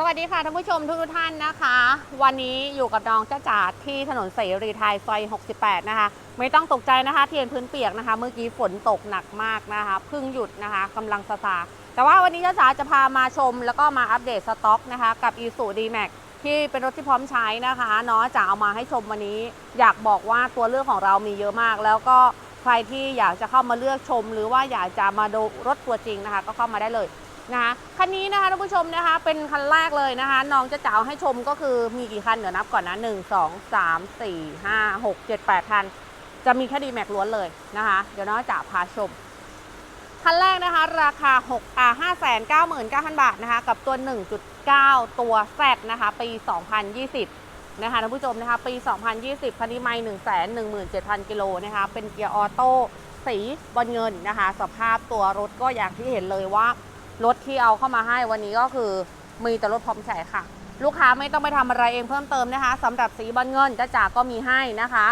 สวัสดีค่ะท่านผู้ชมทุกท่านนะคะ วันนี้อยู่กับน้องจ้าจ๋าที่ถนนเสรีไทยซอย 68 นะคะ ไม่ต้องตกใจนะคะ เทียนพื้นเปียกนะคะ เมื่อกี้ฝนตกหนักมากนะคะเพิ่งหยุดนะคะกำลังซาซาแต่ว่าวันนี้จ้าจ๋าจะพามาชม แล้วก็มาอัปเดตสต็อกนะคะ กับ e s u d m a x ที่เป็นรถที่พร้อมใช้นะคะเนาะจ๋าเอามาให้ชมวันนี้ อยากบอกว่าตัวเลือกของเรามีเยอะมาก แล้วก็ใครที่อยากจะเข้ามาเลือกชม หรือว่าอยากจะมาดูรถตัวจริงนะคะ ก็เข้ามาได้เลย นะคะคันนี้นะคะท่านผู้ชมนะคะ เป็นคันแรกเลยนะคะ น้องจะจ๋าให้ชมก็คือมีกี่คันเดี๋ยวนับก่อนนะ 1 2 3 4 5 6 7 8 คัน จะมีแค่ดีแม็กล้วนเลยนะคะ เดี๋ยวน้องจ๋าพาชม คันแรกนะคะ ราคา6อ่า5 9 9 0 0 0 บาทนะคะ กับตัว 1.9 ตัว Z นะคะ ปี 2020 นะคะท่านผู้ชมนะคะ ปี 2020 คันนี้ไม่1 1 7 0 0 0 กิโลนะคะ เป็นเกียร์ออโต้สีบอลเงินนะคะ สภาพตัวรถก็อย่างที่เห็นเลยว่า รถที่เอาเข้ามาให้วันนี้ก็คือมีแต่รถพร้อมใช้ค่ะ ลูกค้าไม่ต้องไปทำอะไรเองเพิ่มเติมนะคะสำหรับสีบอลเงินจ้าจ๋าก็มีให้นะคะ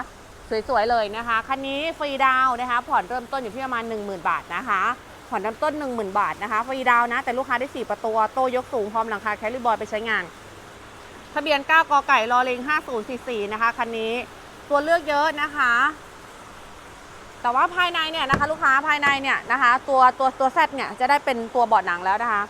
สวยๆเลยนะคะคันนี้ฟรีดาวนะคะ ผ่อนเริ่มต้นอยู่ที่ประมาณ 10,000 บาทนะคะผ่อนเริ่มต้น 10,000 บาทนะคะฟรีดาวนะ แต่ลูกค้าได้ 4 ประตูโตยกสูงพร้อมหลังคาแคลิบอยไปใช้งาน ทะเบียน 9กไก่ลอเลง5044 นะคะคันนี้ตัวเลือกเยอะนะคะ แต่ว่าภายในเนี่ยนะคะ ลูกค้าภายในเนี่ยนะคะ ตัวตัวตัวแซเนี่ยจะได้เป็นตัวเบาะหนังแล้วนะคะ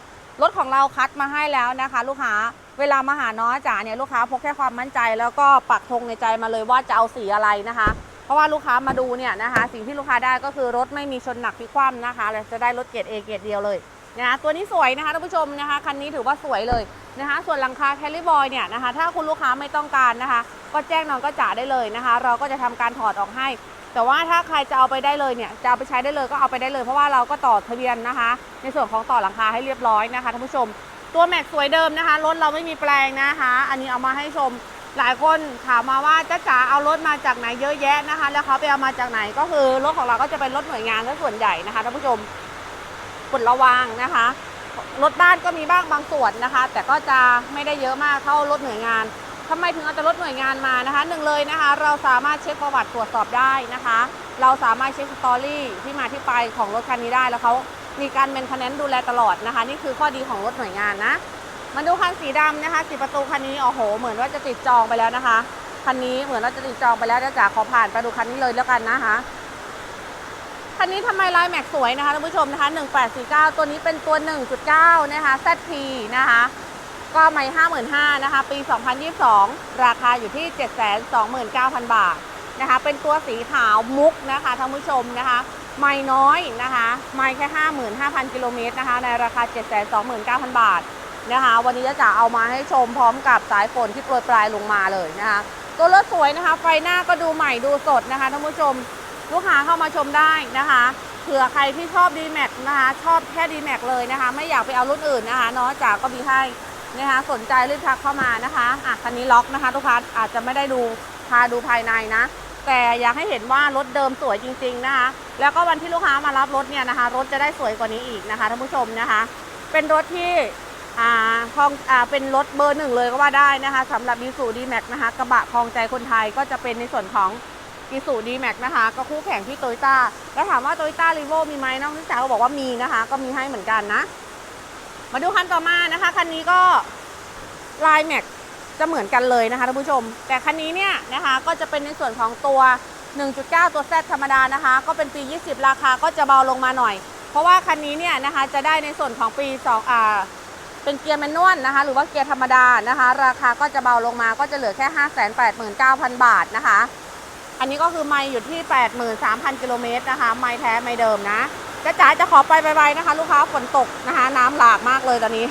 รถของเราคัดมาให้แล้วนะคะ ลูกค้าเวลามาหาน้อจ๋าเนี่ยลูกค้าพกแค่ความมั่นใจ แล้วก็ปักธงในใจมาเลยว่าจะเอาสีอะไรนะคะ เพราะว่าลูกค้ามาดูเนี่ยนะคะ สิ่งที่ลูกค้าได้ก็คือรถไม่มีชนหนักพิคว่ำนะคะและจะได้รถเกรด A เกรดเดียวเลยนะคะตัวนี้สวยนะคะท่านผู้ชมนะคะคันนี้ถือว่าสวยเลยนะคะ ส่วนหลังคาแคลิบอยเนี่ยนะคะ ถ้าคุณลูกค้าไม่ต้องการนะคะ ก็แจ้งน้องก็จ๋าได้เลยนะคะ เราก็จะทำการถอดออกให้ แต่ว่าถ้าใครจะเอาไปได้เลยเนี่ยจะเอาไปใช้ได้เลยก็เอาไปได้เลย เพราะว่าเราก็ต่อทะเบียนนะคะ ในส่วนของต่อหลังคาให้เรียบร้อยนะคะท่านผู้ชม ตัวแม็กสวยเดิมนะคะรถเราไม่มีแปลงนะคะ อันนี้เอามาให้ชมหลายคนถามมาว่าจ้าจ๋าเอารถมาจากไหนเยอะแยะนะคะ แล้วเขาไปเอามาจากไหนก็คือรถของเราก็จะเป็นรถหน่วยงานซะส่วนใหญ่นะคะท่านผู้ชมกดระวังนะคะรถบ้านก็มีบ้างบางส่วนนะคะ แต่ก็จะไม่ได้เยอะมากเท่ารถหน่วยงาน ทำไมถึงเอาแต่รถหน่วยงานมานะคะหนึ่งเลยนะคะ เราสามารถเช็คประวัติตรวจสอบได้นะคะ เราสามารถเช็คสตอรี่ที่มาที่ไปของรถคันนี้ได้แล้วเขามีการเมนเทนแนนดูแลตลอดนะคะ นี่คือข้อดีของรถหน่วยงานนะมาดูคันสีดำนะคะสีประตูคันนี้โอ้โห เหมือนว่าจะติดจองไปแล้วนะคะคันนี้เหมือนว่าจะติดจองไปแล้วเดี๋ยวจ๋าขอผ่านไปดูคันนี้เลยแล้วกันนะคะคันนี้ทำไมลายแม็กสวยนะคะท่านผู้ชมนะคะ 1849 ตัวนี้เป็นตัว 1.9 นะคะ ZP นะคะ ก็ไม่55,000นะคะ ปี 2022 ราคาอยู่ที่ 729,000 บาทนะคะ เป็นตัวสีขาวมุกนะคะท่านผู้ชมนะคะ ไม่น้อยนะคะ ไม่แค่ 55,000 กิโลเมตรนะคะ ในราคา 729,000 บาทนะคะ วันนี้จะเอามาให้ชมพร้อมกับสายฝนที่โปรยปลายลงมาเลยนะคะ ตัวรถสวยนะคะ ไฟหน้าก็ดูใหม่ดูสดนะคะท่านผู้ชม ลูกค้าเข้ามาชมได้นะคะเผื่อใครที่ชอบ d m a x นะคะ ชอบแค่ d m a x เลยนะคะ ไม่อยากไปเอารุ่นอื่นนะคะเนาะจ๋าก็มีให้ นะคะสนใจรีบทักเข้ามานะคะอะคันนี้ล็อกนะคะลูกค้าอาจจะไม่ได้ดูพาดูภายในนะ แต่อยากให้เห็นว่ารถเดิมสวยจริง ๆนะคะ แล้วก็วันที่ลูกค้ามารับรถเนี่ยนะคะ รถจะได้สวยกว่านี้อีกนะคะท่านผู้ชมนะคะ เป็นรถที่อ่าคลองอ่าเป็นรถเบอร์หนึ่งเลยก็ว่าได้นะคะสำหรับดีสูดีแม็กนะคะกระบะคลองใจคนไทยก็จะเป็นในส่วนของอีสูดีแม็กนะคะ ก็คู่แข่งที่โตโยต้าแล้วถามว่าโตโยต้ารีโวมีไหมน้องนิสาก็บอกว่ามีนะคะ ก็มีให้เหมือนกันนะ มาดูคันต่อมานะคะ คันนี้ก็ลายแม็กจะเหมือนกันเลยนะคะท่านผู้ชม แต่คันนี้เนี่ยนะคะก็จะเป็นในส่วนของตัว 1.9 ตัว Z ธรรมดานะคะ ก็เป็นปี 20 ราคาก็จะเบาลงมาหน่อย เพราะว่าคันนี้เนี่ยนะคะจะได้ในส่วนของปี2อ่าเป็นเกียร์แมนนวลนะคะ หรือว่าเกียร์ธรรมดานะคะ ราคาก็จะเบาลงมาก็จะเหลือแค่ 589,000 บาทนะคะ อันนี้ก็คือไม่อยู่ที่ 83,000 กิโลเมตรนะคะ ไม่แท้ไม่เดิมนะ จะจ๋าจะขอไปไวๆนะคะ ลูกค้าฝนตกนะคะ น้ำหลากมากเลยตอนนี้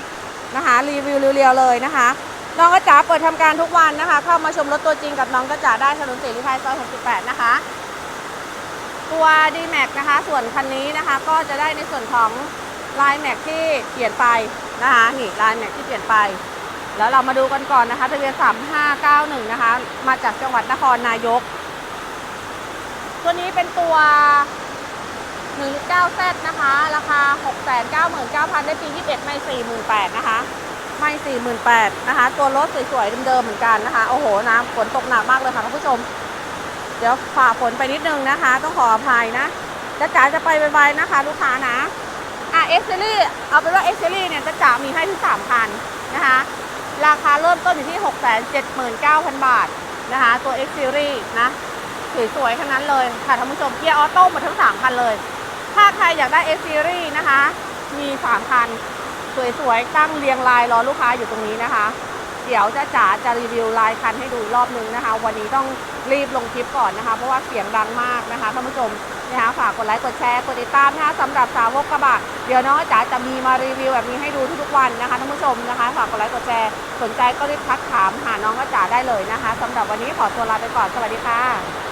นะคะ รีวิวเรียวๆเลยนะคะ น้องกระจ๋าเปิดทำการทุกวันนะคะ เข้ามาชมรถตัวจริงกับน้องกระจ๋าได้ถนนเสรีไทยซอย 68 นะคะ ตัว d m a x นะคะ ส่วนคันนี้นะคะ ก็จะได้ในส่วนของลายแม็กที่เปลี่ยนไปนะคะนี่ลายแม็กที่เปลี่ยนไปแล้วเรามาดูกันก่อนนะคะทะเบียน 3591 นะคะ มาจากจังหวัดนครนายก ตัวนี้เป็นตัว 1.9Z นะคะ ราคา 699,000 ได้ปี 21 ไม่ 48,000 นะคะ ไม่ 48,000 นะคะ ตัวรถสวยๆ เดิมๆ เหมือนกันนะคะ โอ้โห น้ำฝนตกหนักมากเลยค่ะท่านผู้ชม เดี๋ยวฝ่าฝนไปนิดนึงนะคะ ต้องขออภัยนะจะจ๋าจะไปไวๆนะคะ ลูกค้านะ อะเอ็กซ์ซีรีเอาเป็นว่าเอ็กซ์ซีรีเนี่ยจะจ๋ามีให้ที่3คันนะคะ ราคาเริ่มต้นอยู่ที่ 679,000 บาทนะคะ ตัว X Series นะสวยๆทั้งนั้นเลยค่ะท่านผู้ชมเกียร์ออโต้หมดทั้ง3คันเลย ถ้าใครอยากได้ X Series นะคะ มี3คัน สวยๆ ตั้งเรียงรายรอลูกค้าอยู่ตรงนี้นะคะ เดี๋ยวจะจ๋าจะรีวิวลายคันให้ดูรอบนึงนะคะ วันนี้ต้องรีบลงคลิปก่อนนะคะ เพราะว่าเสียงดังมากนะคะท่านผู้ชมนะคะฝากกดไลค์กดแชร์กดติดตามนะคะสำหรับสาวกกระบะเดี๋ยวน้องจ๋าจะมีมารีวิวแบบนี้ให้ดูทุกๆวันนะคะท่านผู้ชมนะคะฝากกดไลค์กดแชร์สนใจก็รีบทักถามหาน้องจ๋าได้เลยนะคะสำหรับวันนี้ขอตัวลาไปก่อนสวัสดีค่ะ